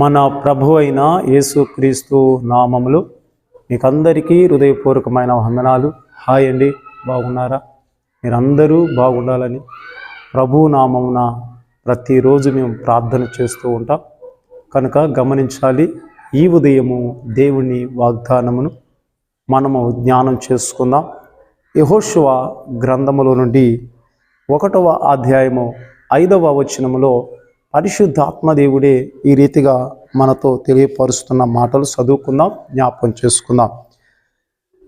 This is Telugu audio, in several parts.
మన ప్రభు అయిన యేసుక్రీస్తు నామములు మీకందరికీ హృదయపూర్వకమైన వందనాలు. హాయ్ అండి బాగున్నారా? మీరందరూ బాగుండాలని ప్రభు నామమున ప్రతిరోజు మేము ప్రార్థన చేస్తూ ఉంటాం. కనుక గమనించాలి ఈ ఉదయము దేవుని వాగ్దానమును మనము జ్ఞానం చేసుకుందాం. యహోశువ గ్రంథములో నుండి ఒకటవ అధ్యాయము ఐదవ వచనములో పరిశుద్ధాత్మదేవుడే ఈ రీతిగా మనతో తెలియపరుస్తున్న మాటలు చదువుకుందాం జ్ఞాపకం చేసుకుందాం.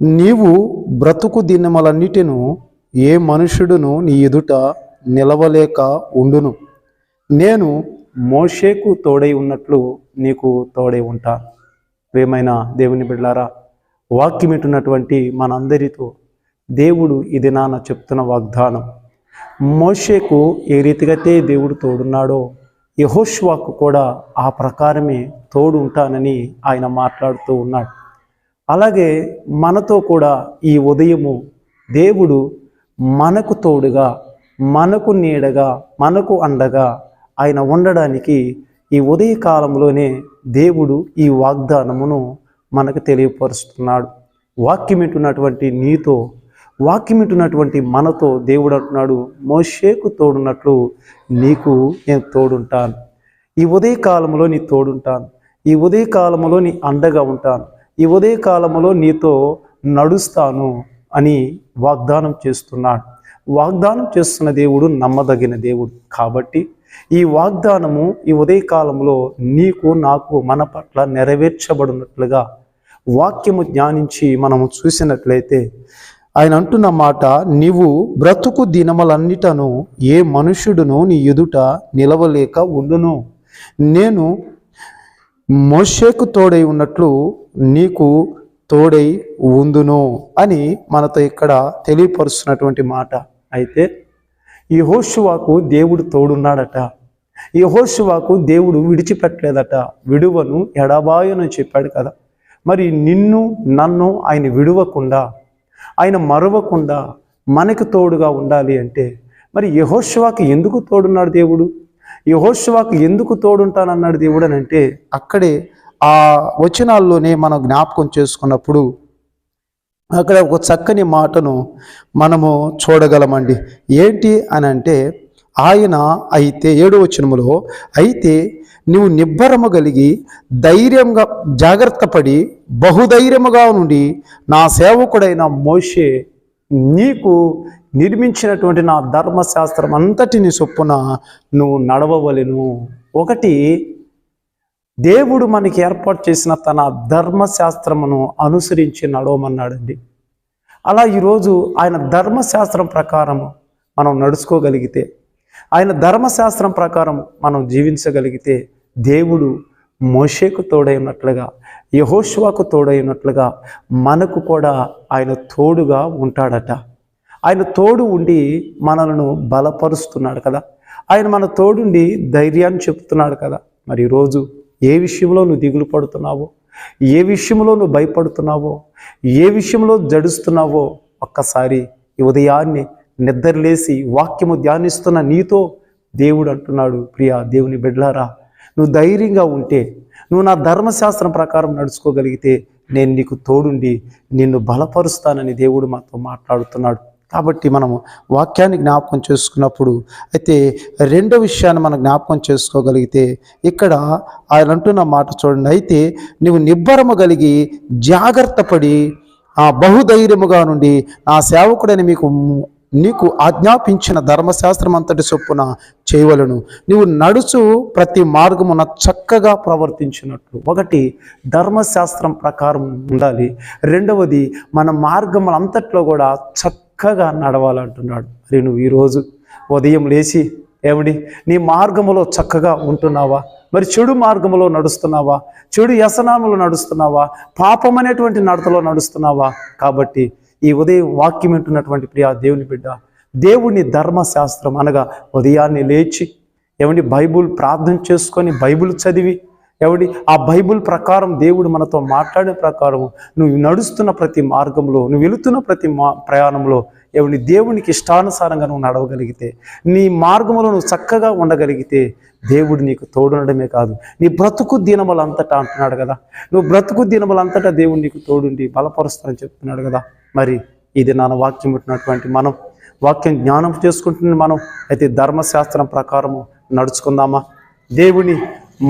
నీవు బ్రతుకు దినములన్నిటిను ఏ మనుషుడును నీ ఎదుట నిలవలేక ఉండును. నేను మోషేకు తోడై ఉన్నట్లు నీకు తోడై ఉంటాను ప్రేమైన దేవుని బిడ్డారా వాక్యమిటున్నటువంటి మనందరితో దేవుడు ఇది నాన్న చెప్తున్న వాగ్దానం మోషేకు ఏ రీతిగా దేవుడు తోడున్నాడో యహోష్వాకు కూడా ఆ ప్రకారమే తోడు ఉంటానని ఆయన మాట్లాడుతూ ఉన్నాడు. అలాగే మనతో కూడా ఈ ఉదయము దేవుడు మనకు తోడుగా మనకు నీడగా మనకు అండగా ఆయన ఉండడానికి ఈ ఉదయ కాలంలోనే దేవుడు ఈ వాగ్దానమును మనకు తెలియపరుస్తున్నాడు. వాక్యమిటున్నటువంటి నీతో వాక్యం వింటున్నటువంటి మనతో దేవుడు అంటున్నాడు మోషేకు తోడున్నట్లు నీకు నేను తోడుంటాను. ఈ ఉదయ కాలంలో నీ తోడుంటాను. ఈ ఉదయ కాలంలో నీ అండగా ఉంటాను. ఈ ఉదయ కాలంలో నీతో నడుస్తాను అని వాగ్దానం చేస్తున్నాడు. వాగ్దానం చేస్తున్న దేవుడు నమ్మదగిన దేవుడు కాబట్టి ఈ వాగ్దానము ఈ ఉదయ కాలంలో నీకు నాకు మన పట్ల నెరవేర్చబడినట్లుగా వాక్యము ధ్యానించి మనము చూసినట్లయితే ఆయన అంటున్న మాట నీవు బ్రతుకు దినములన్నిటను ఏ మనుష్యుడును నీ ఎదుట నిలవలేక ఉండును. నేను మోషేకు తోడై ఉన్నట్లు నీకు తోడై ఉందును అని మనతో ఇక్కడ తెలియపరుస్తున్నటువంటి మాట. అయితే ఈ హోషువాకు దేవుడు తోడున్నాడట. ఈ హోషువాకు దేవుడు విడిచిపెట్టలేదట. విడువను ఎడబాయను చెప్పాడు కదా. మరి నిన్ను నన్ను ఆయన విడువకుండా ఆయన మరవకుండా మనకు తోడుగా ఉండాలి అంటే మరి యహోశివాకి ఎందుకు తోడున్నాడు దేవుడు? యహోశివాకి ఎందుకు తోడుంటానన్నాడు దేవుడు అని అంటే అక్కడే ఆ వచనాల్లోనే మనం జ్ఞాపకం చేసుకున్నప్పుడు అక్కడ ఒక చక్కని మాటను మనము చూడగలమండి. ఏంటి అని అంటే ఆయన అయితే ఏడు వచనములో అయితే నువ్వు నిబ్బరము కలిగి ధైర్యంగా జాగ్రత్త పడి బహుధైర్యముగా నుండి నా సేవకుడైన మోషే నీకు నిర్మించినటువంటి నా ధర్మశాస్త్రం అంతటిని చొప్పున నువ్వు నడవవలెను. ఒకటి దేవుడు మనకి ఏర్పాటు చేసిన తన ధర్మశాస్త్రమును అనుసరించి నడవమన్నాడండి. అలా ఈరోజు ఆయన ధర్మశాస్త్రం ప్రకారం మనం నడుచుకోగలిగితే ఆయన ధర్మశాస్త్రం ప్రకారం మనం జీవించగలిగితే దేవుడు మోషేకు తోడైనట్లుగా యహోష్వాకు తోడైనట్లుగా మనకు కూడా ఆయన తోడుగా ఉంటాడట. ఆయన తోడు ఉండి మనలను బలపరుస్తున్నాడు కదా. ఆయన మన తోడుండి ధైర్యాన్ని చెప్తున్నాడు కదా. మరి ఈరోజు ఏ విషయంలో నువ్వు దిగులు పడుతున్నావో ఏ విషయంలో నువ్వు భయపడుతున్నావో ఏ విషయంలో జడుస్తున్నావో ఒక్కసారి ఈ ఉదయాన్నే నిద్రలేసి వాక్యము ధ్యానిస్తున్న నీతో దేవుడు అంటున్నాడు ప్రియా దేవుని బిడ్లారా నువ్వు ధైర్యంగా ఉంటే నువ్వు నా ధర్మశాస్త్రం ప్రకారం నడుచుకోగలిగితే నేను నీకు తోడుండి నిన్ను బలపరుస్తానని దేవుడు మాతో మాట్లాడుతున్నాడు. కాబట్టి మనము వాక్యాన్ని జ్ఞాపకం చేసుకున్నప్పుడు అయితే రెండో విషయాన్ని మనం జ్ఞాపకం చేసుకోగలిగితే ఇక్కడ ఆయన అంటున్న మాట చూడండి అయితే నువ్వు నిబ్బరము కలిగి జాగ్రత్త పడి ఆ బహుధైర్యముగా నుండి నా సేవకుడని మీకు నీకు ఆజ్ఞాపించిన ధర్మశాస్త్రం అంతటి చొప్పున చేయవలను. నీవు నడుచు ప్రతి మార్గమున చక్కగా ప్రవర్తించినట్లు. ఒకటి ధర్మశాస్త్రం ప్రకారం ఉండాలి. రెండవది మన మార్గములంతట్లో కూడా చక్కగా నడవాలంటున్నాడు. మరి నువ్వు ఈరోజు ఉదయం లేచి ఏమిటి? నీ మార్గములో చక్కగా ఉంటున్నావా? మరి చెడు మార్గములో నడుస్తున్నావా? చెడు వ్యసనాములు నడుస్తున్నావా? పాపం అనేటువంటి నడతలో నడుస్తున్నావా? కాబట్టి ఈ ఉదయం వాక్యం వింటున్నటువంటి ప్రియా దేవుని బిడ్డ దేవుని ధర్మశాస్త్రం అనగా ఉదయాన్నే లేచి ఏమండి బైబుల్ ప్రార్థన చేసుకొని బైబుల్ చదివి ఏమండి ఆ బైబుల్ ప్రకారం దేవుడు మనతో మాట్లాడే ప్రకారం నువ్వు నడుస్తున్న ప్రతి మార్గంలో నువ్వు వెళుతున్న ప్రతి మా ప్రయాణంలో ఎవని దేవునికి ఇష్టానుసారంగా నువ్వు నడవగలిగితే నీ మార్గములో నువ్వు చక్కగా ఉండగలిగితే దేవుడు నీకు తోడునడమే కాదు. నీ బ్రతుకు దినములంతటా అంటున్నాడు కదా. నువ్వు బ్రతుకు దినములంతటా దేవుడు నీకు తోడుండి బలపరుస్తానని చెప్తున్నాడు కదా. మరి ఇది నా వాక్యం పుట్టినటువంటి మనం వాక్యం జ్ఞానం చేసుకుంటున్న మనం అయితే ధర్మశాస్త్రం ప్రకారము నడుచుకుందామా? దేవుని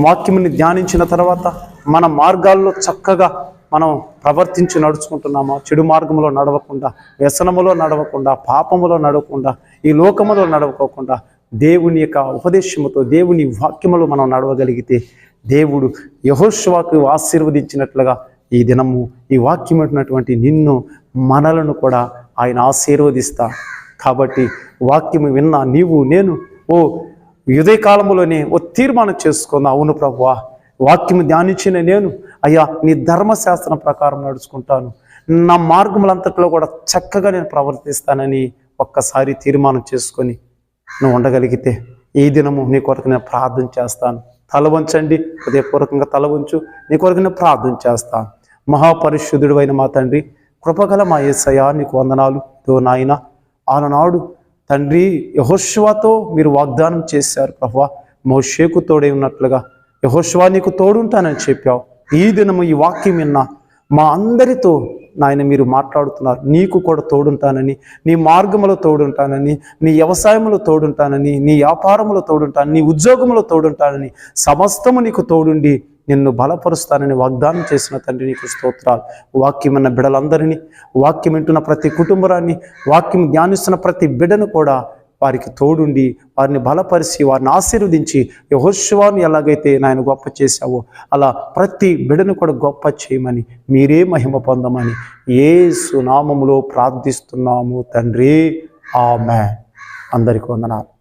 వాక్యముని ధ్యానించిన తర్వాత మన మార్గాల్లో చక్కగా మనం ప్రవర్తించి నడుచుకుంటున్నామా? చెడు మార్గంలో నడవకుండా వ్యసనములో నడవకుండా పాపములో నడవకుండా ఈ లోకములో నడవకోకుండా దేవుని యొక్క ఉపదేశముతో దేవుని వాక్యములో మనం నడవగలిగితే దేవుడు యహోష్వాకు ఆశీర్వదించినట్లుగా ఈ దినము ఈ వాక్యం ఉన్నటువంటి నిన్ను మనలను కూడా ఆయన ఆశీర్వదిస్తా. కాబట్టి వాక్యము విన్నా నీవు నేను ఓ ఉదయ కాలంలోనే ఓ తీర్మానం చేసుకుందా. అవును ప్రభువా వాక్యము ధ్యానించిన నేను అయ్యా నీ ధర్మశాస్త్రం ప్రకారం నడుచుకుంటాను. నా మార్గములంతట్లో కూడా చక్కగా నేను ప్రవర్తిస్తానని ఒక్కసారి తీర్మానం చేసుకొని నువ్వు ఉండగలిగితే ఈ దినము నీ కొరకు నేను ప్రార్థన చేస్తాను. తల వంచండి హృదయపూర్వకంగా తల వంచు నీ కొరకు నేను ప్రార్థన చేస్తాను. మహాపరిశుద్ధుడు అయిన మా తండ్రి కృపగల మా ఏసయా నీకు వందనాలు. దో నాయన ఆనాడు తండ్రి యహోష్వాతో మీరు వాగ్దానం చేశారు ప్రభా మోషేకు తోడే ఉన్నట్లుగా. యహోష్వా నీకు తోడుంటానని చెప్పావు. ఈ దినము ఈ వాక్యం విన్నా మా అందరితో నాయన మీరు మాట్లాడుతున్నారు. నీకు కూడా తోడుంటానని నీ మార్గములో తోడుంటానని నీ వ్యవసాయంలో తోడుంటానని నీ వ్యాపారంలో తోడుంటాను నీ ఉద్యోగంలో తోడుంటానని సమస్తము నీకు తోడుండి నిన్ను బలపరుస్తానని వాగ్దానం చేసిన తండ్రి నీకు స్తోత్రాలు. వాక్యం అన్న బిడలందరినీ వాక్యం వింటున్న ప్రతి కుటుంబరాన్ని వాక్యం ధ్యానిస్తున్న ప్రతి బిడ్డను కూడా వారికి తోడుండి వారిని బలపరిచి వారిని ఆశీర్వదించి యహోశివాన్ని ఎలాగైతే నాయన గొప్ప చేశావో అలా ప్రతి బిడను కూడా గొప్ప చేయమని మీరే మహిమ పొందమని ఏ సునామములో ప్రార్థిస్తున్నాము తండ్రి. ఆమె అందరికీ వందనాలు.